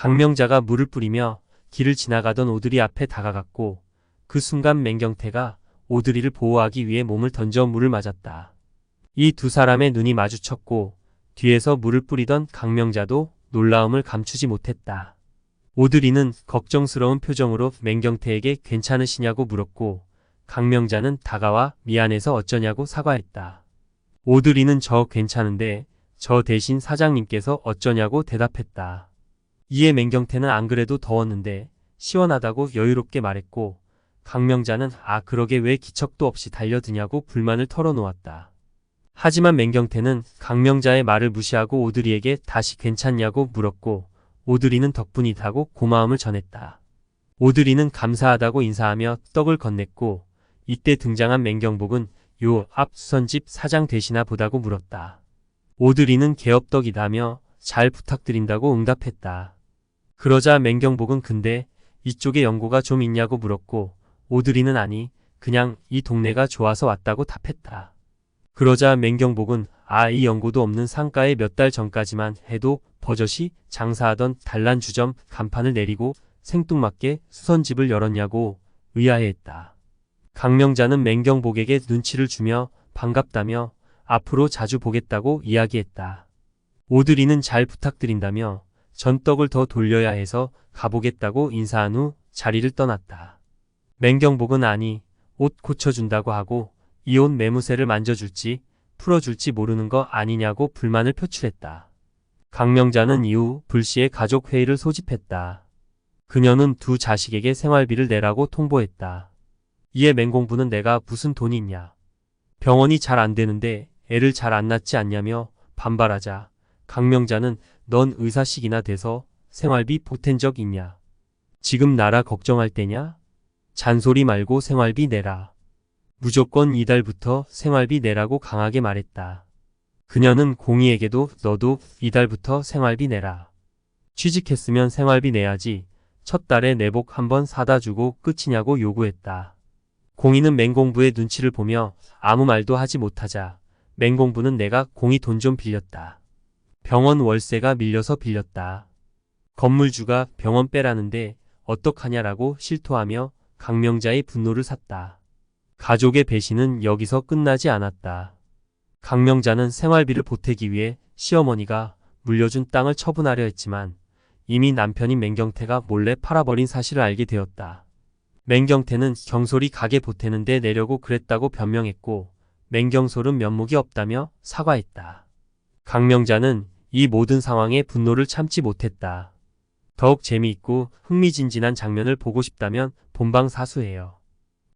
강명자가 물을 뿌리며 길을 지나가던 오드리 앞에 다가갔고 그 순간 맹경태가 오드리를 보호하기 위해 몸을 던져 물을 맞았다. 이 두 사람의 눈이 마주쳤고 뒤에서 물을 뿌리던 강명자도 놀라움을 감추지 못했다. 오드리는 걱정스러운 표정으로 맹경태에게 괜찮으시냐고 물었고 강명자는 다가와 미안해서 어쩌냐고 사과했다. 오드리는 저 괜찮은데 저 대신 사장님께서 어쩌냐고 대답했다. 이에 맹경태는 안 그래도 더웠는데 시원하다고 여유롭게 말했고 강명자는 아 그러게 왜 기척도 없이 달려드냐고 불만을 털어놓았다. 하지만 맹경태는 강명자의 말을 무시하고 오드리에게 다시 괜찮냐고 물었고 오드리는 덕분이다고 고마움을 전했다. 오드리는 감사하다고 인사하며 떡을 건넸고 이때 등장한 맹경복은 요 앞 수선집 사장 되시나 보다고 물었다. 오드리는 개업떡이다며 잘 부탁드린다고 응답했다. 그러자 맹경복은 근데 이쪽에 연고가 좀 있냐고 물었고 오드리는 아니 그냥 이 동네가 좋아서 왔다고 답했다. 그러자 맹경복은 아 이 연고도 없는 상가에 몇 달 전까지만 해도 버젓이 장사하던 단란주점 간판을 내리고 생뚱맞게 수선집을 열었냐고 의아해했다. 강명자는 맹경복에게 눈치를 주며 반갑다며 앞으로 자주 보겠다고 이야기했다. 오드리는 잘 부탁드린다며 전떡을 더 돌려야 해서 가보겠다고 인사한 후 자리를 떠났다. 맹경복은 아니 옷 고쳐준다고 하고 이 옷 매무새를 만져줄지 풀어줄지 모르는 거 아니냐고 불만을 표출했다. 강명자는 이후 불시에 가족 회의를 소집했다. 그녀는 두 자식에게 생활비를 내라고 통보했다. 이에 맹공부는 내가 무슨 돈이 있냐. 병원이 잘 안 되는데 애를 잘 안 낳지 않냐며 반발하자 강명자는 넌 의사식이나 돼서 생활비 보탠 적 있냐. 지금 나라 걱정할 때냐? 잔소리 말고 생활비 내라. 무조건 이달부터 생활비 내라고 강하게 말했다. 그녀는 공희에게도 너도 이달부터 생활비 내라. 취직했으면 생활비 내야지. 첫 달에 내복 한번 사다 주고 끝이냐고 요구했다. 공희는 맹공부의 눈치를 보며 아무 말도 하지 못하자 맹공부는 내가 공희 돈 좀 빌렸다. 병원 월세가 밀려서 빌렸다. 건물주가 병원 빼라는데 어떡하냐라고 실토하며 강명자의 분노를 샀다. 가족의 배신은 여기서 끝나지 않았다. 강명자는 생활비를 보태기 위해 시어머니가 물려준 땅을 처분하려 했지만 이미 남편인 맹경태가 몰래 팔아버린 사실을 알게 되었다. 맹경태는 경솔이 가게 보태는데 내려고 그랬다고 변명했고 맹경솔은 면목이 없다며 사과했다. 강명자는 이 모든 상황에 분노를 참지 못했다. 더욱 재미있고 흥미진진한 장면을 보고 싶다면 본방 사수해요.